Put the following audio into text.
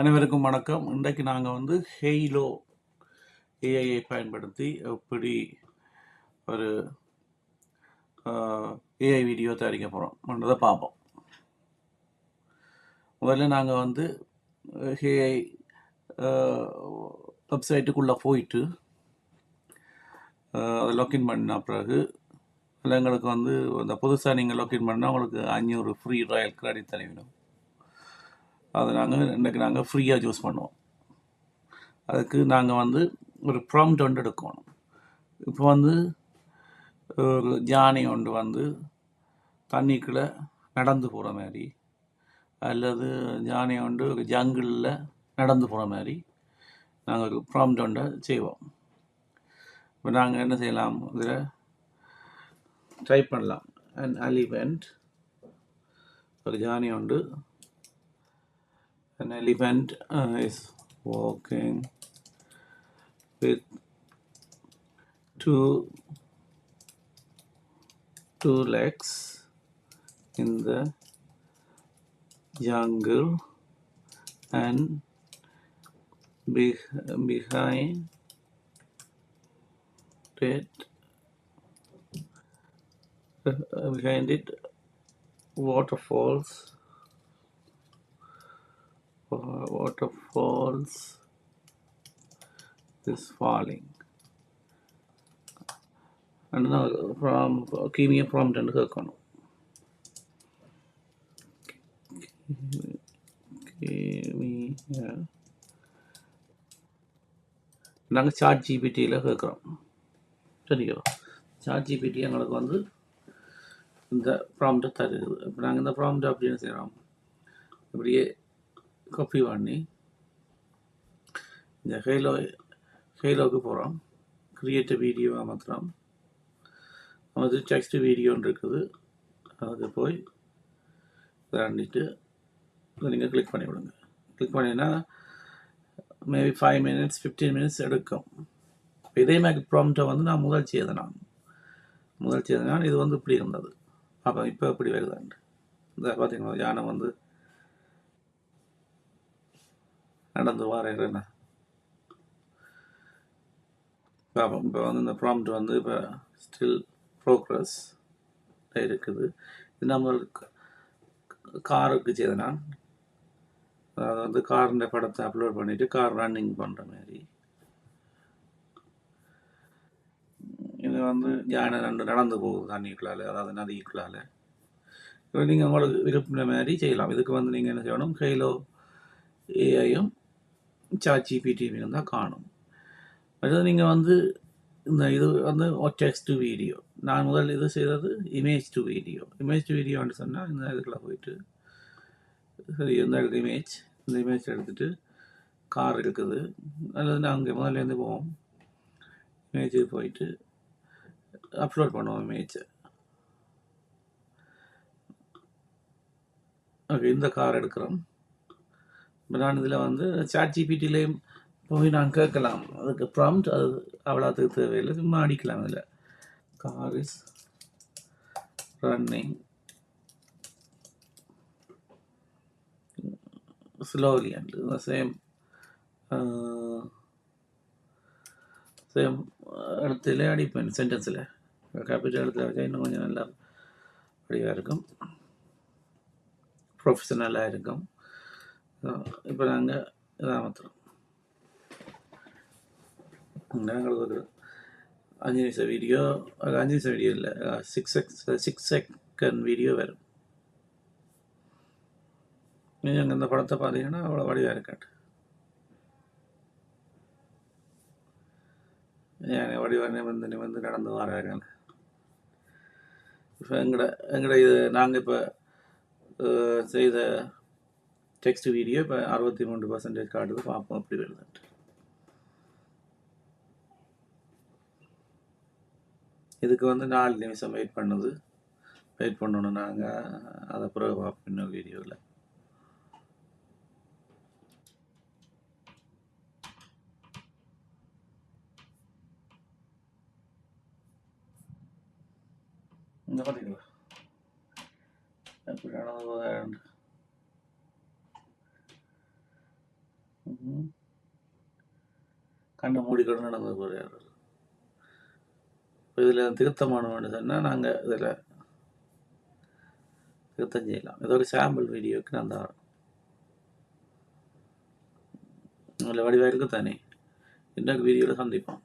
அனைவருக்கும் வணக்கம். இன்றைக்கு நாங்கள் வந்து ஹெய்லோ ஏஐயை பயன்படுத்தி எப்படி ஒரு ஏஐ வீடியோ தயாரிக்க போகிறோம்ன்றதை பார்ப்போம். முதல்ல நாங்கள் வந்து ஏஐ வெப்சைட்டுக்குள்ளே போயிட்டு அதை லாக்இன் பண்ண பிறகு இல்லை எங்களுக்கு வந்து இந்த புதுசாக நீங்கள் லாக்இன் பண்ணால் உங்களுக்கு அஞ்சூறு ஃப்ரீ ராயல் கிரெடிட் தருவிடும் அதை நாங்கள் இன்றைக்கு நாங்கள் ஃப்ரீயாக சூஸ் பண்ணுவோம். அதுக்கு நாங்கள் வந்து ஒரு ப்ராம்ப்ட் ஒன்று எடுக்கணும். இப்போ வந்து ஒரு ஜானி ஒன்று வந்து தண்ணிக்குள்ளே நடந்து போகிற மாதிரி அல்லது ஜானி ஒன்று ஒரு ஜங்கிளில் நடந்து போகிற மாதிரி நாங்கள் ஒரு ப்ராம்ப்ட் ஒன்றை செய்வோம். இப்போ நாங்கள் என்ன செய்யலாம்? இதில் ட்ரை பண்ணலாம். அண்ட் அலிவெண்ட் ஒரு ஜானி உண்டு an elephant uh, is walking with two two legs in the jungle and be, behind it uh, behind it waterfalls uh, waterfalls is falling. And now from kimia prompt and கேட்கணும் give நாங்கள் chat ஜிபிடியில் கேட்குறோம் சரியோ chat GPT எங்களுக்கு வந்து இந்த ப்ராம்ப்டை தருது இப்போ நாங்கள் இந்த ப்ராம்ப்ட் அப்படின்னு செய்கிறோம் இப்படியே காப்பி பண்ணி இந்த ஹேலோ ஹேலோவுக்கு போகிறோம் கிரியேட் வீடியோவை அமர்த்துகிறோம் நமக்கு டெக்ஸ்ட் வீடியோன்னு இருக்குது. அதுக்கு போய் தாண்டிட்டு இதை நீங்கள் கிளிக் பண்ணி விடுங்க. கிளிக் பண்ணினா maybe five minutes fifteen minutes எடுக்கும். இப்போ இதே மாதிரி ப்ராம்ப்டை வந்து நான் முதல் செய்த நான் முதல் செய்த நான் இது வந்து இப்படி இருந்தது. அப்போ இப்போ இப்படி வருதாண்டு இந்த பார்த்தீங்கன்னா யானை வந்து நடந்து வரேன் பார்ப்போம் இப்போ வந்து இந்த ப்ராம்ப்ட் வந்து இப்போ ஸ்டில் ப்ரோக்ரஸ் இருக்குது. இது நம்ம காருக்கு செய்தனா அதாவது வந்து காரிൻ്റെ படத்தை அப்லோட் பண்ணிவிட்டு கார் ரன்னிங் பண்ணுற மாதிரி. இது வந்து யானை ரெண்டு நடந்து போகுது தண்ணிக்குள்ளால் அதாவது நதிக்குள்ளால். இப்போ நீங்கள் உங்களுக்கு விருப்பின மாதிரி செய்யலாம். இதுக்கு வந்து நீங்கள் என்ன செய்யணும்? ஹெய்லோ ஏஐயும் சாட் ஜிபிடிவியும் தான் காணும் அடுத்தது நீங்கள் வந்து இந்த இது வந்து டெக்ஸ்ட் டு வீடியோ நான் முதல் இது செய்தது image to video image to வீடியோன்னு சொன்னால் இந்த இதுக்குள்ள போயிட்டு சரி இந்த இமேஜ் இந்த இமேஜ் எடுத்துட்டு கார் இருக்குது அல்லது நாங்கள் முதல்லேருந்து போவோம் இமேஜ் போயிட்டு அப்லோட் பண்ணுவோம் இமேஜை ஓகே இந்த கார் எடுக்கிறோம் இப்போ நான் இதில் வந்து சாட் ஜிபிடியிலையும் போய் நான் கேட்கலாம். அதுக்கு ப்ராம்ட் அது அவ்வளோத்துக்கு தேவையில்லை. சும்மா அடிக்கலாம் அதில் car is running slowly and same same இடத்துல அடிப்பேன். சென்டென்ஸில் கேபிட்டல் இடத்துல வச்சா இன்னும் கொஞ்சம் நல்லா வடிவாக இருக்கும். ப்ரொஃபஷனலாக இருக்கும். இப்போ நாங்கள் இதாக மாத்திரம் நாங்கள் ஒரு அஞ்சு நிமிஷம் வீடியோ அது அஞ்சு நிமிஷம் வீடியோ இல்லை six sec six second video வரும். நீங்கள் இந்த படத்தை பார்த்தீங்கன்னா அவ்வளோ வடிவாக இருக்காட்டு ஏன் வடிவாக நிமிர்ந்து நிமிர்ந்து நடந்து வராங்க இப்போ எங்கட எங்கட இது நாங்கள் இப்போ செய்த டெக்ஸ்ட் வீடியோ இப்போ அறுபத்தி மூன்று பர்சன்டேஜ் காட்டுது பார்ப்போம் அப்படி வருதுன்ட்டு. இதுக்கு வந்து நாலு நிமிஷம் வெயிட் பண்ணுது. வெயிட் பண்ணணும் நாங்கள் அதை பிறகு பார்ப்போம் இன்னொரு வீடியோவில் இந்த பார்த்தீங்களா எப்படி நடந்து கண்ணை மூடிக்கொண்டு நடந்து போகிறார்கள் இதில் திருத்தமானவன்னு சொன்னால் நாங்கள் இதில் திருத்தம் செய்யலாம். இது ஒரு சாம்பிள் வீடியோக்கு நான் தான் அதில் வடிவாக இருக்கு தானே. இன்னொரு வீடியோவில் சந்திப்போம்.